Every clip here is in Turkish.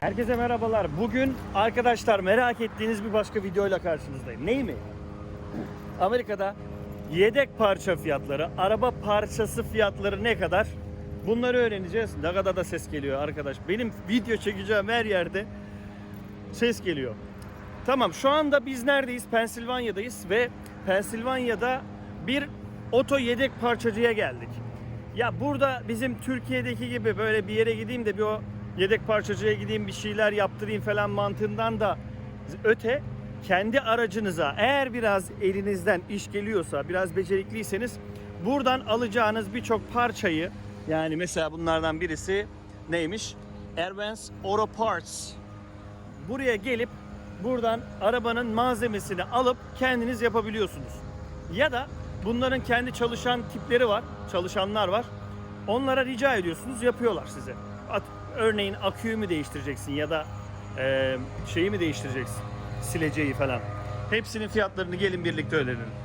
Herkese merhabalar. Bugün arkadaşlar merak ettiğiniz bir başka videoyla karşınızdayım. Ney mi? Amerika'da yedek parça fiyatları, araba parçası fiyatları ne kadar? Bunları öğreneceğiz. Ne kadar da ses geliyor arkadaş. Benim video çekeceğim her yerde ses geliyor. Tamam şu anda biz neredeyiz? Pensilvanya'dayız ve Pensilvanya'da bir oto yedek parçacıya geldik. Ya burada bizim Türkiye'deki gibi böyle bir yere gideyim de bir o yedek parçacıya gideyim bir şeyler yaptırayım falan mantığından da öte kendi aracınıza eğer biraz elinizden iş geliyorsa biraz becerikliyseniz buradan alacağınız birçok parçayı yani mesela bunlardan birisi neymiş? Ervens Auto Parts buraya gelip buradan arabanın malzemesini alıp kendiniz yapabiliyorsunuz. Ya da bunların kendi çalışan tipleri var, çalışanlar var. Onlara rica ediyorsunuz, yapıyorlar size. At, örneğin aküyü mü değiştireceksin ya da e, şeyi mi değiştireceksin, sileceği falan. Hepsinin fiyatlarını gelin birlikte öğrenelim.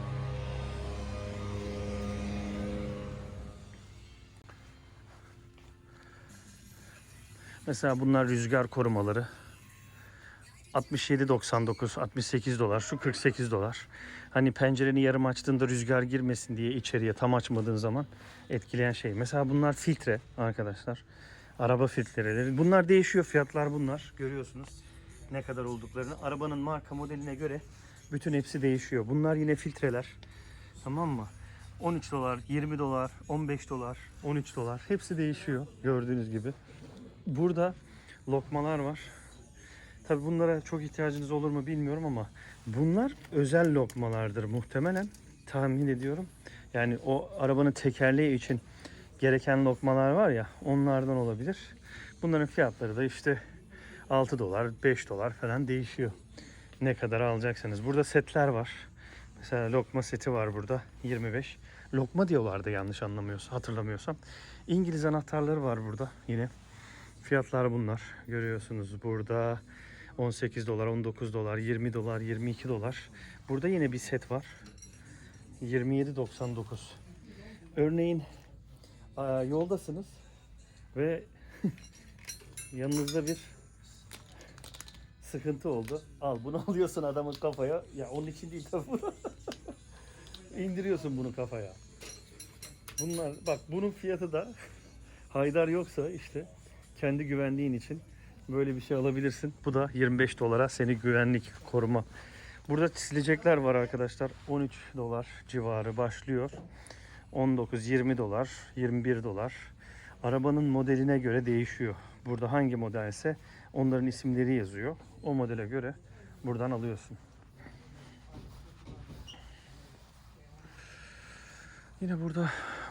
Mesela bunlar rüzgar korumaları. 67.99, 68 dolar, şu 48 dolar. Hani pencereni yarım açtığında rüzgar girmesin diye içeriye tam açmadığın zaman etkileyen şey. Mesela bunlar filtre arkadaşlar. Araba filtreleri. Bunlar değişiyor fiyatlar bunlar. Görüyorsunuz ne kadar olduklarını. Arabanın marka modeline göre bütün hepsi değişiyor. Bunlar yine filtreler. Tamam mı? 13 dolar, 20 dolar, 15 dolar, 13 dolar. Hepsi değişiyor gördüğünüz gibi. Burada lokmalar var. Tabi bunlara çok ihtiyacınız olur mu bilmiyorum ama bunlar özel lokmalardır muhtemelen tahmin ediyorum. Yani o arabanın tekerleği için gereken lokmalar var ya onlardan olabilir. Bunların fiyatları da işte 6 dolar 5 dolar falan değişiyor. Ne kadar alacaksanız. Burada setler var. Mesela lokma seti var burada 25. Lokma diyorlardı yanlış anlamıyorsam hatırlamıyorsam. İngiliz anahtarları var burada yine. Fiyatlar bunlar. Görüyorsunuz burada 18 dolar, 19 dolar, 20 dolar, 22 dolar. Burada yine bir set var. 27.99. Örneğin aa, yoldasınız ve yanınızda bir sıkıntı oldu. Al bunu alıyorsun adamın kafaya. Ya onun için değil tabii bunu. İndiriyorsun bunu kafaya. Bunlar bak bunun fiyatı da Haydar yoksa işte kendi güvenliğin için böyle bir şey alabilirsin. Bu da 25 dolara seni güvenlik koruma. Burada silecekler var arkadaşlar. 13 dolar civarı başlıyor. 19, 20 dolar, 21 dolar. Arabanın modeline göre değişiyor. Burada hangi modelse onların isimleri yazıyor. O modele göre buradan alıyorsun. Yine burada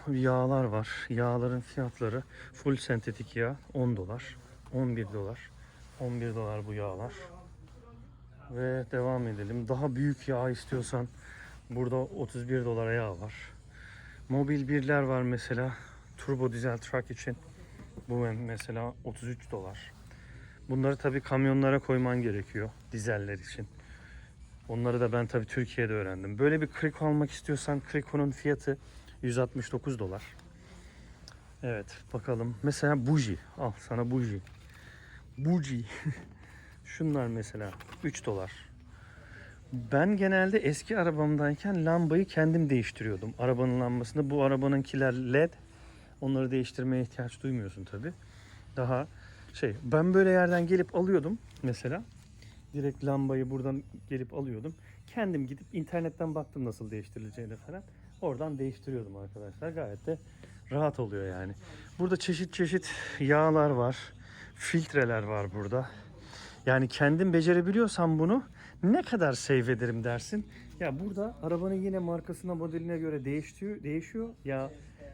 yağlar var. Yağların fiyatları full sentetik yağ 10 dolar, 11 dolar. 11 dolar bu yağlar. Ve devam edelim. Daha büyük yağ istiyorsan burada 31 dolara yağ var. Mobil birler var mesela. Turbo dizel truck için. Bu mesela 33 dolar. Bunları tabii kamyonlara koyman gerekiyor dizeller için. Onları da ben tabii Türkiye'de öğrendim. Böyle bir Kriko almak istiyorsan Kriko'nun fiyatı 169 dolar. Evet bakalım. Mesela buji. Al sana buji. Buji. Şunlar mesela 3 dolar. Ben genelde eski arabamdayken lambayı kendim değiştiriyordum. Arabanın lambasını. Bu arabanınkiler led. Onları değiştirmeye ihtiyaç duymuyorsun tabi. Daha şey ben böyle yerden gelip alıyordum mesela. Direkt lambayı buradan gelip alıyordum. Kendim gidip internetten baktım nasıl değiştirileceğine falan. Oradan değiştiriyordum arkadaşlar. Gayet de rahat oluyor yani. Burada çeşit çeşit yağlar var. Filtreler var burada. Yani kendin becerebiliyorsan bunu ne kadar save ederim dersin. Ya burada arabanın yine markasına modeline göre değişiyor, değişiyor ya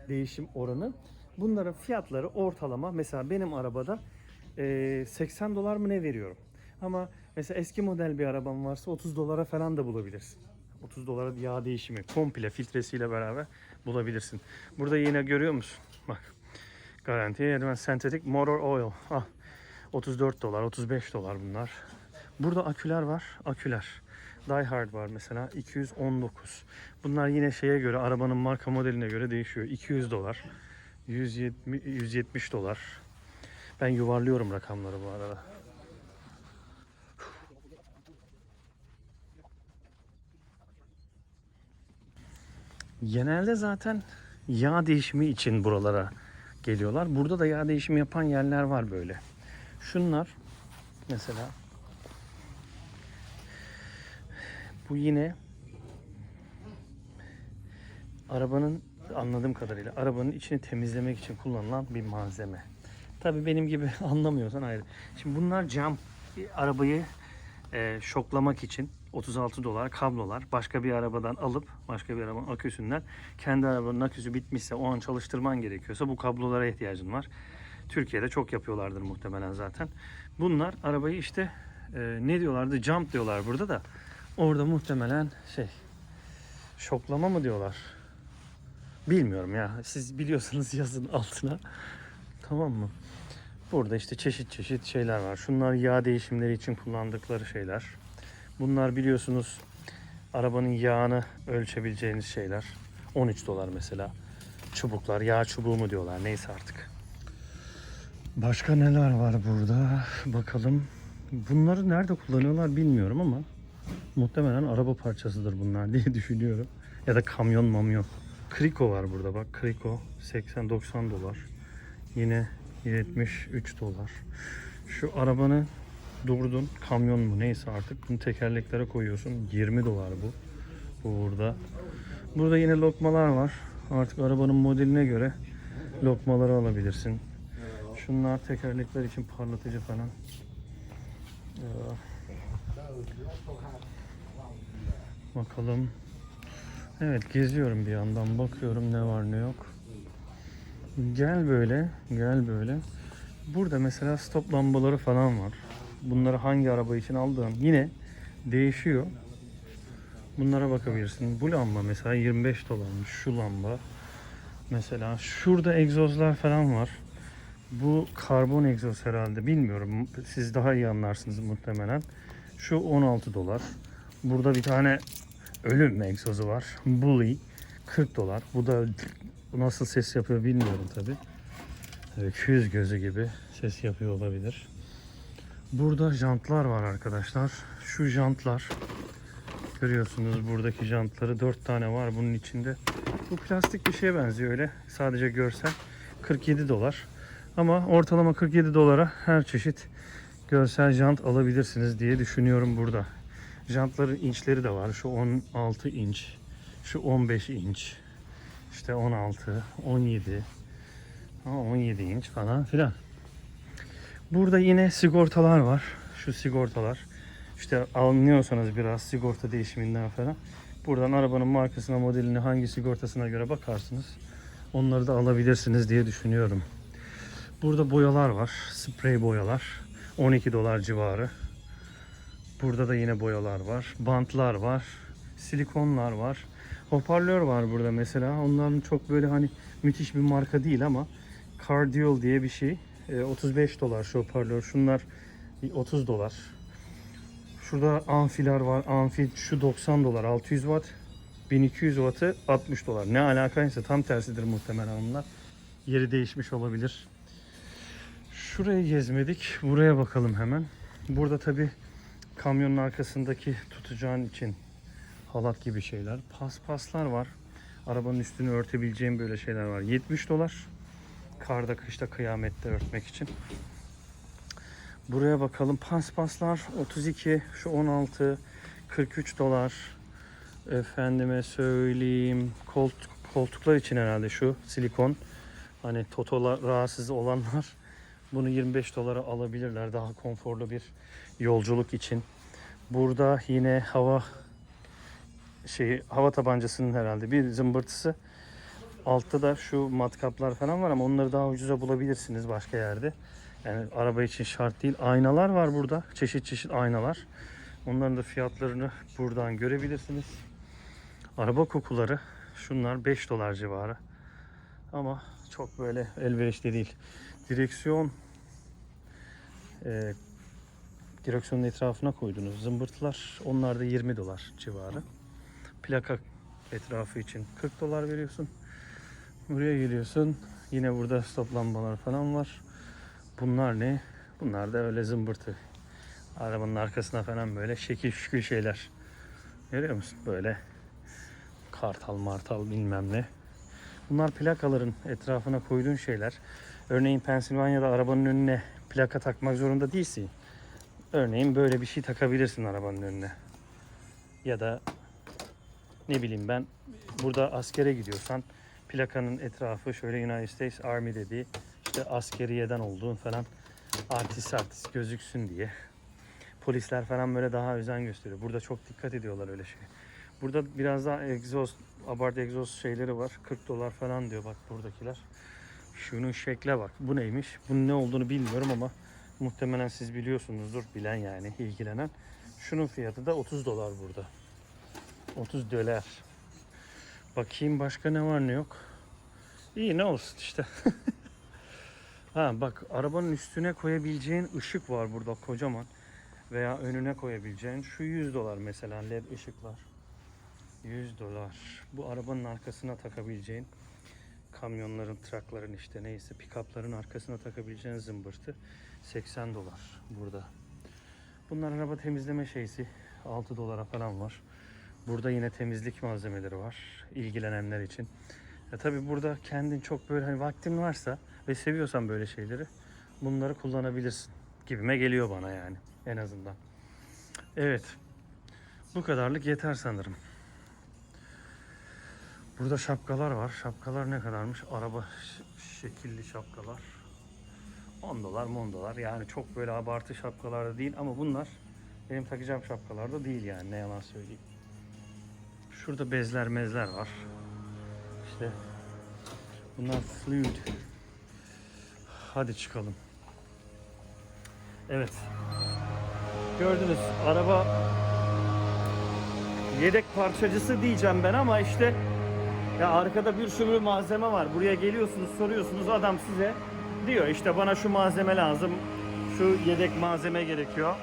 değişim oranı. Bunların fiyatları ortalama mesela benim arabada eee, 80 dolar mı ne veriyorum. Ama mesela eski model bir araban varsa 30 dolara falan da bulabilirsin. 30 dolara yağ değişimi komple filtresiyle beraber bulabilirsin. Burada yine görüyor musun? Bak garanti Advanced Synthetic Motor Oil. Ah, 34 dolar, 35 dolar bunlar. Burada aküler var. Aküler. Diehard var mesela 219. Bunlar yine şeye göre arabanın marka modeline göre değişiyor. 200 dolar, 170, 170 dolar. Ben yuvarlıyorum rakamları bu arada. Genelde zaten yağ değişimi için buralara geliyorlar. Burada da yağ değişimi yapan yerler var böyle. Şunlar mesela bu yine arabanın anladığım kadarıyla arabanın içini temizlemek için kullanılan bir malzeme. Tabii benim gibi anlamıyorsan ayrı. Şimdi bunlar cam arabayı e, şoklamak için 36 dolar kablolar başka bir arabadan alıp başka bir arabanın aküsünden kendi arabanın aküsü bitmişse o an çalıştırman gerekiyorsa bu kablolara ihtiyacın var. Türkiye'de çok yapıyorlardır muhtemelen zaten. Bunlar arabayı işte e, ne diyorlardı jump diyorlar burada da orada muhtemelen şey şoklama mı diyorlar bilmiyorum ya siz biliyorsanız yazın altına tamam mı? Burada işte çeşit çeşit şeyler var. Şunlar yağ değişimleri için kullandıkları şeyler. Bunlar biliyorsunuz arabanın yağını ölçebileceğiniz şeyler. 13 dolar mesela. Çubuklar, yağ çubuğu mu diyorlar neyse artık. Başka neler var burada? Bakalım. Bunları nerede kullanıyorlar bilmiyorum ama muhtemelen araba parçasıdır bunlar diye düşünüyorum. Ya da kamyon mamyon. Kriko var burada bak. Kriko 80-90 dolar. Yine 73 dolar. Şu arabanı durdun kamyon mu neyse artık bunu tekerleklere koyuyorsun 20 dolar bu. Bu burada. Burada yine lokmalar var. Artık arabanın modeline göre lokmaları alabilirsin. Şunlar tekerlekler için parlatıcı falan. Ee, bakalım. Evet geziyorum bir yandan bakıyorum ne var ne yok. Gel böyle, gel böyle. Burada mesela stop lambaları falan var. Bunları hangi araba için aldığın yine değişiyor. Bunlara bakabilirsin. Bu lamba mesela 25 dolarmış. Şu lamba. Mesela şurada egzozlar falan var. Bu karbon egzoz herhalde. Bilmiyorum. Siz daha iyi anlarsınız muhtemelen. Şu 16 dolar. Burada bir tane ölüm egzozu var. Bully 40 dolar. Bu da nasıl ses yapıyor bilmiyorum tabi. Öküz gözü gibi ses yapıyor olabilir. Burada jantlar var arkadaşlar. Şu jantlar görüyorsunuz buradaki jantları 4 tane var bunun içinde. Bu plastik bir şeye benziyor öyle. Sadece görsel 47 dolar. Ama ortalama 47 dolara her çeşit görsel jant alabilirsiniz diye düşünüyorum burada. Jantların inçleri de var. Şu 16 inç, şu 15 inç, işte 16, 17, ha, 17 inç falan filan. Burada yine sigortalar var. Şu sigortalar. İşte anlıyorsanız biraz sigorta değişiminden falan. Buradan arabanın markasına, modeline, hangi sigortasına göre bakarsınız. Onları da alabilirsiniz diye düşünüyorum. Burada boyalar var. Sprey boyalar. 12 dolar civarı. Burada da yine boyalar var. Bantlar var. Silikonlar var. Hoparlör var burada mesela. Onların çok böyle hani müthiş bir marka değil ama Cardiol diye bir şey. E, 35 dolar şu hoparlör. Şunlar 30 dolar. Şurada amfiler var. Amfi şu 90 dolar. 600 watt. 1200 wattı 60 dolar. Ne alakaysa tam tersidir muhtemelen onlar. Yeri değişmiş olabilir. Şurayı gezmedik. Buraya bakalım hemen. Burada tabi kamyonun arkasındaki tutacağın için halat gibi şeyler. Paspaslar var. Arabanın üstünü örtebileceğim böyle şeyler var. 70 dolar. Karda, kışta, kıyamette örtmek için. Buraya bakalım. Paspaslar 32, şu 16, 43 dolar. Efendime söyleyeyim. Koltuk, koltuklar için herhalde şu silikon. Hani totola rahatsız olanlar bunu 25 dolara alabilirler daha konforlu bir yolculuk için. Burada yine hava şey hava tabancasının herhalde bir zımbırtısı. Altta da şu matkaplar falan var ama onları daha ucuza bulabilirsiniz başka yerde. Yani araba için şart değil. Aynalar var burada. Çeşit çeşit aynalar. Onların da fiyatlarını buradan görebilirsiniz. Araba kokuları şunlar 5 dolar civarı. Ama çok böyle elverişli değil. Direksiyon e, direksiyonun etrafına koyduğunuz zımbırtılar onlar da 20 dolar civarı. Plaka etrafı için 40 dolar veriyorsun. Buraya geliyorsun. Yine burada stop lambalar falan var. Bunlar ne? Bunlar da öyle zımbırtı. Arabanın arkasına falan böyle şekil şükür şeyler. Görüyor musun? Böyle Kartal martal bilmem ne. Bunlar plakaların etrafına koyduğun şeyler. Örneğin Pensilvanya'da arabanın önüne plaka takmak zorunda değilsin. Örneğin böyle bir şey takabilirsin arabanın önüne. Ya da ne bileyim ben burada askere gidiyorsan plakanın etrafı şöyle United States Army dediği işte askeriyeden olduğun falan artist artist gözüksün diye. Polisler falan böyle daha özen gösteriyor. Burada çok dikkat ediyorlar öyle şey. Burada biraz daha egzoz, abart egzoz şeyleri var. 40 dolar falan diyor bak buradakiler. Şunun şekle bak. Bu neymiş? Bunun ne olduğunu bilmiyorum ama muhtemelen siz biliyorsunuzdur. Bilen yani ilgilenen. Şunun fiyatı da 30 dolar burada. 30 dolar. Bakayım başka ne var ne yok. İyi ne olsun işte. ha bak arabanın üstüne koyabileceğin ışık var burada kocaman. Veya önüne koyabileceğin şu 100 dolar mesela led ışıklar. 100 dolar. Bu arabanın arkasına takabileceğin kamyonların, trakların işte neyse pikapların arkasına takabileceğin zımbırtı 80 dolar burada. Bunlar araba temizleme şeysi 6 dolara falan var. Burada yine temizlik malzemeleri var ilgilenenler için. Ya tabi burada kendin çok böyle hani vaktin varsa ve seviyorsan böyle şeyleri bunları kullanabilirsin gibime geliyor bana yani en azından. Evet. Bu kadarlık yeter sanırım. Burada şapkalar var. Şapkalar ne kadarmış? Araba şekilli şapkalar. 10 dolar 10 dolar. Yani çok böyle abartı şapkalar da değil ama bunlar benim takacağım şapkalar da değil yani ne yalan söyleyeyim. Şurada bezler mezler var. İşte bunlar fluid. Hadi çıkalım. Evet. Gördünüz araba yedek parçacısı diyeceğim ben ama işte ya arkada bir sürü malzeme var. Buraya geliyorsunuz, soruyorsunuz. Adam size diyor işte bana şu malzeme lazım. Şu yedek malzeme gerekiyor.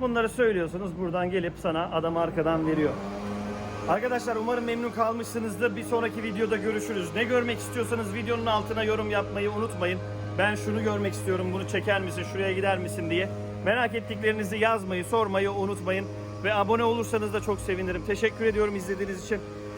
Bunları söylüyorsunuz. Buradan gelip sana adam arkadan veriyor. Arkadaşlar umarım memnun kalmışsınızdır. Bir sonraki videoda görüşürüz. Ne görmek istiyorsanız videonun altına yorum yapmayı unutmayın. Ben şunu görmek istiyorum, bunu çeker misin, şuraya gider misin diye. Merak ettiklerinizi yazmayı, sormayı unutmayın. Ve abone olursanız da çok sevinirim. Teşekkür ediyorum izlediğiniz için.